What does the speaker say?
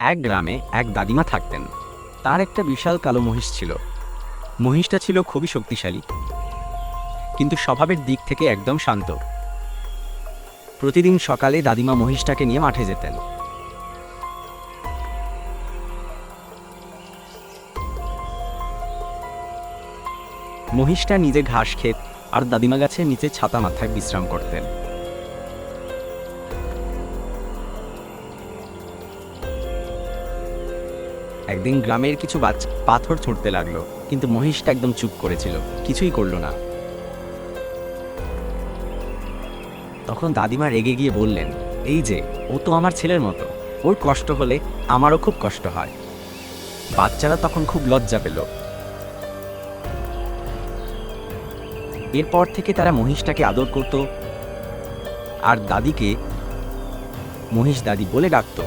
এক গ্রামে এক দাদিমা থাকতেন। তার একটা বিশাল কালো মহিষ ছিল। মহিষটা ছিল খুবই শক্তিশালী, কিন্তু স্বভাবের দিক থেকে একদম শান্ত। প্রতিদিন সকালে দাদিমা মহিষটাকে নিয়ে মাঠে যেতেন। মহিষটা নিজে ঘাস খেত আর দাদিমা গাছের নিচে ছাতা মাথায় বিশ্রাম করতেন। একদিন গ্রামের কিছু বাচ্চা পাথর ছুঁড়তে লাগল, কিন্তু মহিষটা একদম চুপ করেছিল, কিছুই করল না। তখন দাদিমা রেগে গিয়ে বললেন, এই যে, ও তো আমার ছেলের মতো, ওর কষ্ট হলে আমারও খুব কষ্ট হয়। বাচ্চারা তখন খুব লজ্জা পেল। এরপর থেকে তারা মহিষটাকে আদর করত, আর দাদিকে মহিষ দাদি বলে ডাকতো।